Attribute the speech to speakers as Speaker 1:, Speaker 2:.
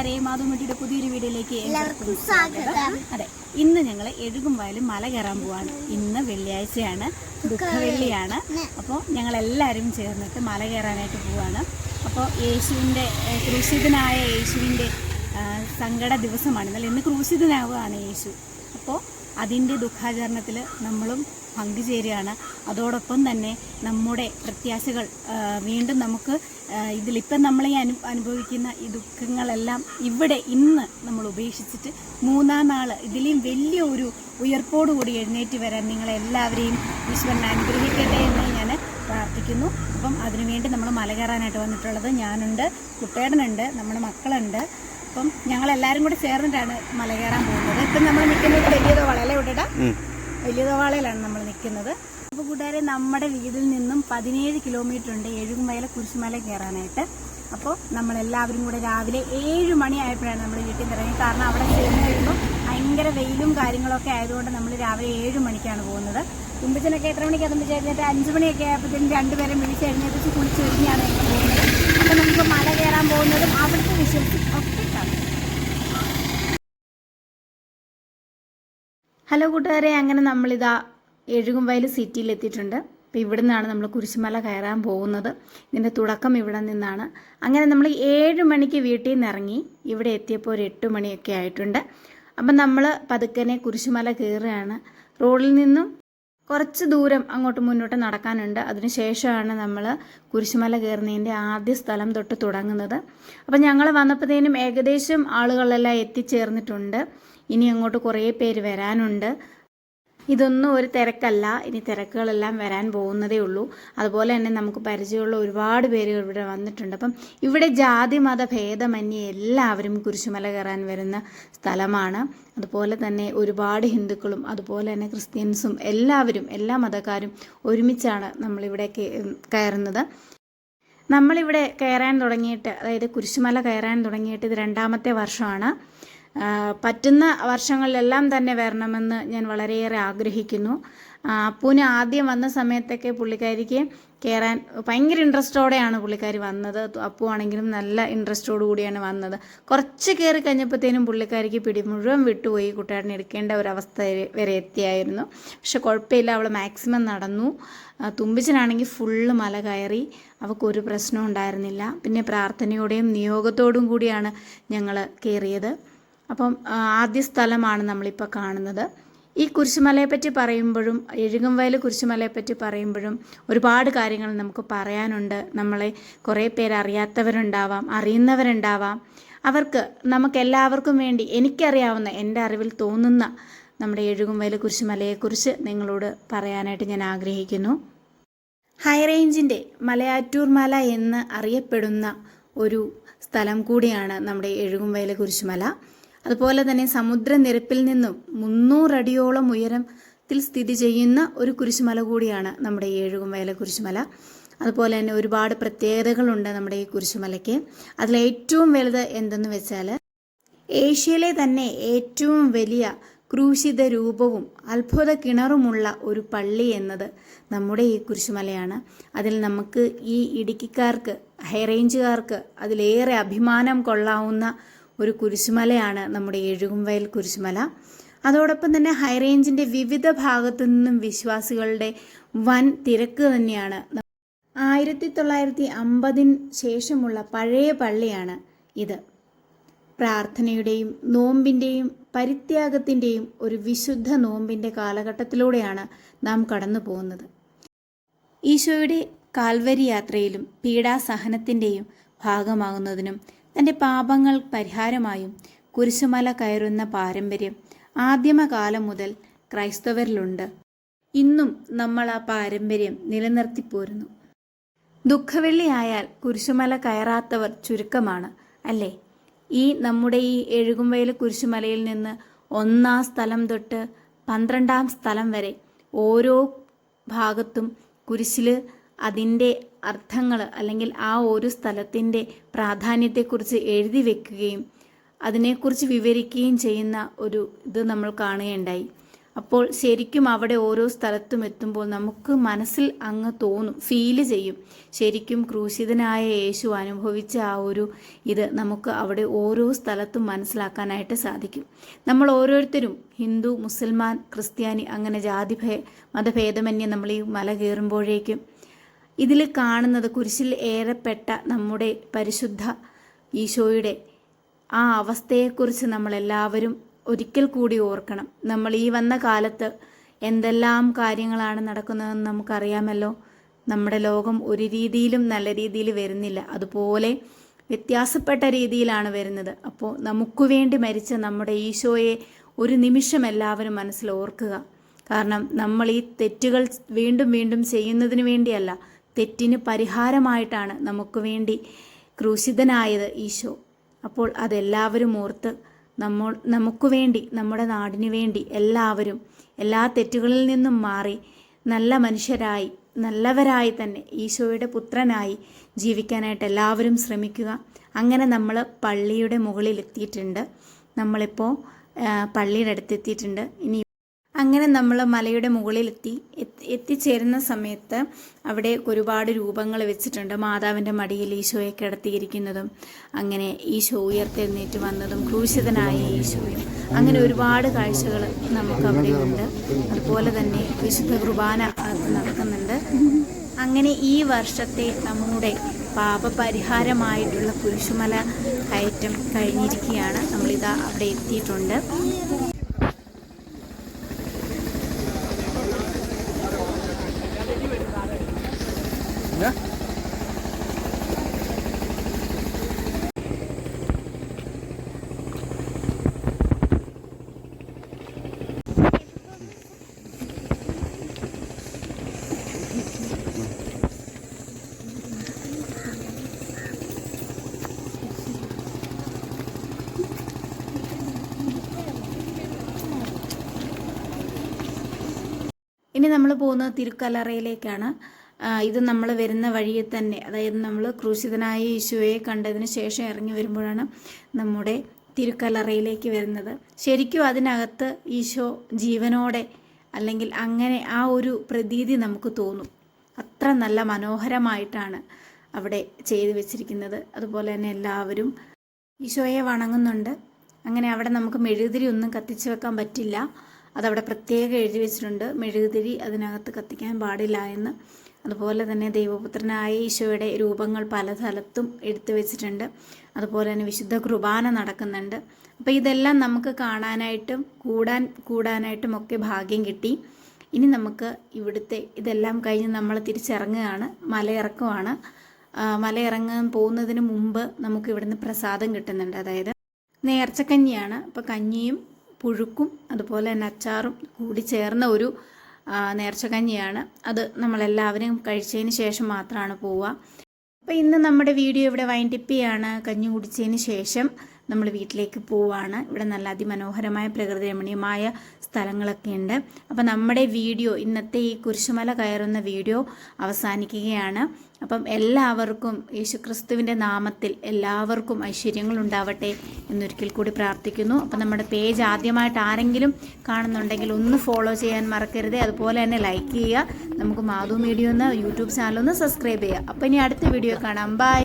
Speaker 1: കൂട്ടുകാരെ മാധുമുട്ടിയുടെ പുതിയൊരു വീഡിയോയിലേക്ക്
Speaker 2: എല്ലാവർക്കും സ്വാഗതം.
Speaker 1: അതെ ഇന്ന് ഞങ്ങൾ എഴുകും വയലും മല കയറാൻ പോവാണ്. ഇന്ന് വെള്ളിയാഴ്ചയാണ് ദുഃഖവെള്ളിയാണ്. അപ്പോൾ ഞങ്ങൾ എല്ലാവരും ചേർന്നിട്ട് മല കയറാനായിട്ട് പോവാണ്. അപ്പോൾ യേശുവിന്റെ ക്രൂശിതനായ യേശുവിന്റെ സങ്കട ദിവസമാണ്. എന്നാൽ ഇന്ന് ക്രൂശിതനാവുകയാണ് യേശു. അപ്പോൾ അതിന്റെ ദുഃഖാചരണത്തിൽ നമ്മളും പങ്കുചേരുകയാണ്. അതോടൊപ്പം തന്നെ നമ്മുടെ പ്രത്യാശകൾ വീണ്ടും നമുക്ക് ഇതിലിപ്പം നമ്മൾ ഈ അനു അനുഭവിക്കുന്ന ഈ ദുഃഖങ്ങളെല്ലാം ഇവിടെ ഇന്ന് നമ്മൾ ഉപേക്ഷിച്ചിട്ട് മൂന്നാം നാൾ ഇതിലെയും വലിയ ഒരു ഉയർപ്പോടുകൂടി എഴുന്നേറ്റ് വരാൻ നിങ്ങളെല്ലാവരെയും ഈശ്വരൻ അനുഗ്രഹിക്കട്ടെ എന്ന് ഞാൻ പ്രാർത്ഥിക്കുന്നു. അപ്പം അതിനുവേണ്ടി നമ്മൾ മല കയറാനായിട്ട് വന്നിട്ടുള്ളത് ഞാനുണ്ട് കുട്ടേടനുണ്ട് നമ്മുടെ മക്കളുണ്ട്. അപ്പം ഞങ്ങളെല്ലാവരും കൂടെ ചേർന്നിട്ടാണ് മല കയറാൻ പോകുന്നത്. ഇപ്പം നമ്മൾ നിൽക്കുന്നത് വലിയതോ വളരെ വിടടാ വലിയ നമ്മൾ നിൽക്കുന്നത്. അപ്പോൾ കൂട്ടുകാരെ നമ്മുടെ വീട്ടിൽ നിന്നും പതിനേഴ് കിലോമീറ്റർ ഉണ്ട്. ഏഴുകുമല കുരിശുമല കയറാനായിട്ട്. അപ്പോൾ നമ്മളെല്ലാവരും കൂടെ രാവിലെ ഏഴ് മണിയായപ്പോഴാണ് നമ്മൾ വീട്ടിൽ നിന്ന് ഇറങ്ങി. കാരണം അവിടെ ചെന്ന് കഴിയുമ്പോൾ ഭയങ്കര വെയിലും കാര്യങ്ങളൊക്കെ ആയതുകൊണ്ട് നമ്മൾ രാവിലെ ഏഴ് മണിക്കാണ് പോകുന്നത്. കുമ്പച്ചനൊക്കെ എത്ര മണിക്ക് തുമ്പിച്ച് ചേർന്നിട്ട് അഞ്ച് മണിയൊക്കെ ആയപ്പോഴത്തേനും രണ്ടുപേരും വിളിച്ച് എഴുന്നേപ്പിച്ച് കുളിച്ച് കഴിഞ്ഞാണ് പോകുന്നത്. അപ്പോൾ നമുക്ക് മല കയറാൻ പോകുന്നതും അവിടുത്തെ വിശ്വസിച്ച് ഒക്കെ കാണാം ഹലോ കൂട്ടുകാരെ അങ്ങനെ നമ്മളിതാ എഴുകുംവയൽ സിറ്റിയിൽ എത്തിയിട്ടുണ്ട് അപ്പോൾ ഇവിടെ നിന്നാണ് നമ്മൾ കുരിശുമല കയറാൻ പോകുന്നത്. ഇതിന്റെ തുടക്കം ഇവിടെ നിന്നാണ്. അങ്ങനെ നമ്മൾ ഏഴ് മണിക്ക് വീട്ടിൽ നിന്ന് ഇറങ്ങി ഇവിടെ എത്തിയപ്പോൾ ഒരു എട്ട് മണിയൊക്കെ ആയിട്ടുണ്ട്. അപ്പം നമ്മൾ പതുക്കനെ കുരിശുമല കയറുകയാണ്. റോഡിൽ നിന്നും കുറച്ച് ദൂരം അങ്ങോട്ട് മുന്നോട്ട് നടക്കാനുണ്ട്. അതിനുശേഷമാണ് നമ്മൾ കുരിശുമല കയറുന്നതിന്റെ ആദ്യ സ്ഥലം തൊട്ട് തുടങ്ങുന്നത്. അപ്പം ഞങ്ങൾ വന്നപ്പോഴത്തേനും ഏകദേശം ആളുകളെല്ലാം എത്തിച്ചേർന്നിട്ടുണ്ട്. ഇനി അങ്ങോട്ട് കുറേ പേര് വരാനുണ്ട്. ഇതൊന്നും ഒരു തിരക്കല്ല. ഇനി തിരക്കുകളെല്ലാം വരാൻ പോകുന്നതേ ഉള്ളൂ. അതുപോലെ തന്നെ നമുക്ക് പരിചയമുള്ള ഒരുപാട് പേര് ഇവിടെ വന്നിട്ടുണ്ട്. അപ്പം ഇവിടെ ജാതി മത ഭേദമന്യേ എല്ലാവരും കുരിശുമല കയറാൻ വരുന്ന സ്ഥലമാണ്. അതുപോലെ തന്നെ ഒരുപാട് ഹിന്ദുക്കളും അതുപോലെ തന്നെ ക്രിസ്ത്യൻസും എല്ലാവരും എല്ലാ മതക്കാരും ഒരുമിച്ചാണ് നമ്മളിവിടെ കയറുന്നത്. നമ്മളിവിടെ കയറാൻ തുടങ്ങിയിട്ട് അതായത് കുരിശുമല കയറാൻ തുടങ്ങിയിട്ട് ഇത് രണ്ടാമത്തെ വർഷമാണ്. പറ്റുന്ന വർഷങ്ങളിലെല്ലാം തന്നെ വരണമെന്ന് ഞാൻ വളരെയേറെ ആഗ്രഹിക്കുന്നു. അപ്പൂന് ആദ്യം വന്ന സമയത്തൊക്കെ പുള്ളിക്കാരിക്ക് കയറാൻ ഭയങ്കര ഇൻട്രസ്റ്റോടെയാണ് പുള്ളിക്കാരി വന്നത്. അപ്പു ആണെങ്കിലും നല്ല ഇൻട്രസ്റ്റോടു കൂടിയാണ് വന്നത്. കുറച്ച് കയറി കഴിഞ്ഞപ്പോഴത്തേനും പുള്ളിക്കാരിക്ക് പിടി മുഴുവൻ വിട്ടുപോയി. കുട്ടിയാടിനെ എടുക്കേണ്ട ഒരവസ്ഥ വരെ- എത്തിയായിരുന്നു. പക്ഷെ കുഴപ്പമില്ല അവൾ മാക്സിമം നടന്നു. തുമ്പിച്ചനാണെങ്കിൽ ഫുള്ള് മല കയറി. അവൾക്കൊരു പ്രശ്നവും ഉണ്ടായിരുന്നില്ല. പിന്നെ പ്രാർത്ഥനയോടെയും നിയോഗത്തോടും കൂടിയാണ് ഞങ്ങൾ കയറിയത് അപ്പം ആദ്യ സ്ഥലമാണ് നമ്മളിപ്പോൾ കാണുന്നത്. ഈ കുരിശുമലയെപ്പറ്റി പറയുമ്പോഴും എഴുകുംവയൽ കുരിശുമലയെപ്പറ്റി പറയുമ്പോഴും ഒരുപാട് കാര്യങ്ങൾ നമുക്ക് പറയാനുണ്ട്. നമ്മളെ കുറേ പേര് അറിയാത്തവരുണ്ടാവാം അറിയുന്നവരുണ്ടാവാം. അവർക്ക് നമുക്കെല്ലാവർക്കും വേണ്ടി എനിക്കറിയാവുന്ന എന്റെ അറിവിൽ തോന്നുന്ന നമ്മുടെ എഴുകുംവയൽ കുരിശുമലയെക്കുറിച്ച് നിങ്ങളോട് പറയാനായിട്ട് ഞാൻ ആഗ്രഹിക്കുന്നു. ഹൈ റേഞ്ചിന്റെ മലയാറ്റൂർ മല എന്ന് അറിയപ്പെടുന്ന ഒരു സ്ഥലം കൂടിയാണ് നമ്മുടെ എഴുകുംവയൽ കുരിശുമല. അതുപോലെ തന്നെ സമുദ്രനിരപ്പിൽ നിന്നും മുന്നൂറടിയോളം ഉയരത്തിൽ സ്ഥിതി ചെയ്യുന്ന ഒരു കുരിശുമല കൂടിയാണ് നമ്മുടെ ഈ എഴുകുംവയൽ കുരിശുമല. അതുപോലെ തന്നെ ഒരുപാട് പ്രത്യേകതകളുണ്ട് നമ്മുടെ ഈ കുരിശുമലയ്ക്ക്. അതിൽ ഏറ്റവും വലുത് എന്തെന്ന് വെച്ചാൽ ഏഷ്യയിലെ തന്നെ ഏറ്റവും വലിയ ക്രൂശിത രൂപവും അത്ഭുത കിണറുമുള്ള ഒരു പള്ളി എന്നത് നമ്മുടെ ഈ കുരിശുമലയാണ്. അതിൽ നമുക്ക് ഈ ഇടുക്കിക്കാർക്ക് ഹൈറേഞ്ചുകാർക്ക് അതിലേറെ അഭിമാനം കൊള്ളാവുന്ന ഒരു കുരിശുമലയാണ് നമ്മുടെ എഴുകുംവയൽ കുരിശുമല. അതോടൊപ്പം തന്നെ ഹൈറേഞ്ചിന്റെ വിവിധ ഭാഗത്തു നിന്നും വിശ്വാസികളുടെ വൻ തിരക്ക് തന്നെയാണ്. ആയിരത്തി തൊള്ളായിരത്തി അമ്പതിന് ശേഷമുള്ള പഴയ പള്ളിയാണ് ഇത്. പ്രാർത്ഥനയുടെയും നോമ്പിന്റെയും പരിത്യാഗത്തിന്റെയും ഒരു വിശുദ്ധ നോമ്പിന്റെ കാലഘട്ടത്തിലൂടെയാണ് നാം കടന്നു പോകുന്നത്. ഈശോയുടെ കാൽവരി യാത്രയിലും പീഡാസഹനത്തിന്റെയും ഭാഗമാകുന്നതിനും തന്റെ പാപങ്ങൾ പരിഹാരമായും കുരിശുമല കയറുന്ന പാരമ്പര്യം ആദ്യമകാലം മുതൽ ക്രൈസ്തവരിലുണ്ട്. ഇന്നും നമ്മൾ ആ പാരമ്പര്യം നിലനിർത്തിപ്പോരുന്നു. ദുഃഖവെള്ളിയായാൽ കുരിശുമല കയറാത്തവർ ചുരുക്കമാണ് അല്ലേ? ഈ നമ്മുടെ ഈ എഴുകുംവയൽ കുരിശുമലയിൽ നിന്ന് ഒന്നാം സ്ഥലം തൊട്ട് പന്ത്രണ്ടാം സ്ഥലം വരെ ഓരോ ഭാഗത്തും കുരിശിൽ അതിന്റെ അർത്ഥങ്ങൾ അല്ലെങ്കിൽ ആ ഒരു സ്ഥലത്തിന്റെ പ്രാധാന്യത്തെക്കുറിച്ച് എഴുതി വെക്കുകയും അതിനെക്കുറിച്ച് വിവരിക്കുകയും ചെയ്യുന്ന ഒരു ഇത് നമ്മൾ കാണുകയുണ്ടായി. അപ്പോൾ ശരിക്കും അവിടെ ഓരോ സ്ഥലത്തും എത്തുമ്പോൾ നമുക്ക് മനസ്സിൽ അങ്ങ് തോന്നും ഫീൽ ചെയ്യും. ശരിക്കും ക്രൂശിതനായ യേശു അനുഭവിച്ച ആ ഒരു ഇത് നമുക്ക് അവിടെ ഓരോ സ്ഥലത്തും മനസ്സിലാക്കാനായിട്ട് സാധിക്കും. നമ്മൾ ഓരോരുത്തരും ഹിന്ദു മുസൽമാൻ ക്രിസ്ത്യാനി അങ്ങനെ ജാതി ഭേ മതഭേദമന്യേ നമ്മൾ ഈ മല കയറുമ്പോഴേക്കും ഇതിൽ കാണുന്നത് കുരിശിൽ ഏറെപ്പെട്ട നമ്മുടെ പരിശുദ്ധ ഈശോയുടെ ആ അവസ്ഥയെക്കുറിച്ച് നമ്മളെല്ലാവരും ഒരിക്കൽ കൂടി ഓർക്കണം. നമ്മൾ ഈ വന്ന കാലത്ത് എന്തെല്ലാം കാര്യങ്ങളാണ് നടക്കുന്നതെന്ന് നമുക്കറിയാമല്ലോ. നമ്മുടെ ലോകം ഒരു രീതിയിലും നല്ല രീതിയിൽ വരുന്നില്ല. അതുപോലെ വ്യത്യാസപ്പെട്ട രീതിയിലാണ് വരുന്നത്. അപ്പോൾ നമുക്ക് വേണ്ടി മരിച്ച നമ്മുടെ ഈശോയെ ഒരു നിമിഷം എല്ലാവരും മനസ്സിൽ ഓർക്കുക. കാരണം നമ്മൾ ഈ തെറ്റുകൾ വീണ്ടും വീണ്ടും ചെയ്യുന്നതിന് വേണ്ടിയല്ല. തെറ്റിന് പരിഹാരമായിട്ടാണ് നമുക്ക് വേണ്ടി ക്രൂശിതനായത് ഈശോ. അപ്പോൾ അതെല്ലാവരും ഓർത്ത് നമ്മൾ നമുക്ക് വേണ്ടി നമ്മുടെ നാടിനു വേണ്ടി എല്ലാവരും എല്ലാ തെറ്റുകളിൽ നിന്നും മാറി നല്ല മനുഷ്യരായി നല്ലവരായി തന്നെ ഈശോയുടെ പുത്രനായി ജീവിക്കാനായിട്ട് എല്ലാവരും ശ്രമിക്കുക. അങ്ങനെ നമ്മൾ പള്ളിയുടെ മുകളിൽ എത്തിയിട്ടുണ്ട്. നമ്മളിപ്പോൾ പള്ളിയുടെ അടുത്തെത്തിയിട്ടുണ്ട്. ഇനി അങ്ങനെ നമ്മൾ മലയുടെ മുകളിലെത്തി എത്തി എത്തിച്ചേരുന്ന സമയത്ത് അവിടെ ഒരുപാട് രൂപങ്ങൾ വെച്ചിട്ടുണ്ട്. മാതാവിന്റെ മടിയിൽ ഈശോയെ കിടത്തിയിരിക്കുന്നതും അങ്ങനെ ഈശോ ഉയർത്തെഴുന്നേറ്റ് വന്നതും ക്രൂശിതനായ ഈശോയും അങ്ങനെ ഒരുപാട് കാഴ്ചകൾ നമുക്ക് അവിടെ ഉണ്ട്. അതുപോലെ തന്നെ വിശുദ്ധ കുർബാന നടക്കുന്നുണ്ട്. അങ്ങനെ ഈ വർഷത്തെ നമ്മുടെ പാപപരിഹാരമായിട്ടുള്ള കുരിശുമല കയറ്റം കഴിഞ്ഞിരിക്കുകയാണ്. നമ്മളിതാ അവിടെ എത്തിയിട്ടുണ്ട്. ഇനി നമ്മൾ പോകുന്നത് തിരുക്കല്ലറയിലേക്കാണ്. ഇത് നമ്മൾ വരുന്ന വഴിയെ തന്നെ അതായത് നമ്മൾ ക്രൂശിതനായ ഈശോയെ കണ്ടതിന് ശേഷം ഇറങ്ങി വരുമ്പോഴാണ് നമ്മുടെ തിരുക്കല്ലറയിലേക്ക് വരുന്നത്. ശരിക്കും അതിനകത്ത് ഈശോ ജീവനോടെ അല്ലെങ്കിൽ അങ്ങനെ ആ ഒരു പ്രതീതി നമുക്ക് തോന്നും. അത്ര നല്ല മനോഹരമായിട്ടാണ് അവിടെ ചെയ്തു വെച്ചിരിക്കുന്നത്. അതുപോലെ തന്നെ എല്ലാവരും ഈശോയെ വണങ്ങുന്നുണ്ട്. അങ്ങനെ അവിടെ നമുക്ക് മെഴുകുതിരി ഒന്നും കത്തിച്ചു വെക്കാൻ പറ്റില്ല. അതവിടെ പ്രത്യേകം എഴുതി വെച്ചിട്ടുണ്ട്. മെഴുകുതിരി അതിനകത്ത് കത്തിക്കാൻ പാടില്ല എന്ന്. അതുപോലെ തന്നെ ദൈവപുത്രനായ ഈശോയുടെ രൂപങ്ങൾ പല സ്ഥലത്തും എടുത്തു വെച്ചിട്ടുണ്ട്. അതുപോലെ തന്നെ വിശുദ്ധ കുർബാന നടക്കുന്നുണ്ട്. അപ്പോൾ ഇതെല്ലാം നമുക്ക് കാണാനായിട്ടും കൂടാൻ കൂടാനായിട്ടും ഒക്കെ ഭാഗ്യം കിട്ടി. ഇനി നമുക്ക് ഇവിടുത്തെ ഇതെല്ലാം കഴിഞ്ഞ് നമ്മൾ തിരിച്ചിറങ്ങുകയാണ്. മലയിറക്കമാണ് മലയിറങ്ങാൻ പോകുന്നതിന് മുമ്പ് നമുക്ക് ഇവിടുന്ന് പ്രസാദം കിട്ടുന്നുണ്ട്. അതായത് നേർച്ചക്കഞ്ഞിയാണ്. അപ്പോൾ കഞ്ഞിയും പുഴുക്കും അതുപോലെ തന്നെ അച്ചാറും കൂടി ചേർന്ന ഒരു നേർച്ച നേർച്ചക്കഞ്ഞിയാണ് അത് നമ്മളെല്ലാവരും കഴിച്ചതിന് ശേഷം മാത്രമാണ് പോവുക. അപ്പോൾ ഇന്ന് നമ്മുടെ വീഡിയോ ഇവിടെ വൈൻഡിപ്പിയാണ് കഞ്ഞി കുടിച്ചതിന് ശേഷം നമ്മൾ വീട്ടിലേക്ക് പോവാണ്. ഇവിടെ നല്ല അതിമനോഹരമായ പ്രകൃതി രമണീയമായ സ്ഥലങ്ങളൊക്കെ ഉണ്ട്. അപ്പം നമ്മുടെ വീഡിയോ ഇന്നത്തെ ഈ കുരിശുമല കയറുന്ന വീഡിയോ അവസാനിക്കുകയാണ്. അപ്പം എല്ലാവർക്കും യേശുക്രിസ്തുവിന്റെ നാമത്തിൽ എല്ലാവർക്കും ഐശ്വര്യങ്ങൾ ഉണ്ടാവട്ടെ എന്നൊരിക്കൽ കൂടി പ്രാർത്ഥിക്കുന്നു. അപ്പം നമ്മുടെ പേജ് ആദ്യമായിട്ട് ആരെങ്കിലും കാണുന്നുണ്ടെങ്കിൽ ഒന്ന് ഫോളോ ചെയ്യാൻ മറക്കരുത്. അതുപോലെ തന്നെ ലൈക്ക് ചെയ്യുക. നമുക്ക് മാധു മീഡിയ ഒന്ന് യൂട്യൂബ് ചാനൽ ഒന്ന് സബ്സ്ക്രൈബ് ചെയ്യുക. അപ്പം ഇനി അടുത്ത വീഡിയോ കാണാം. ബൈ.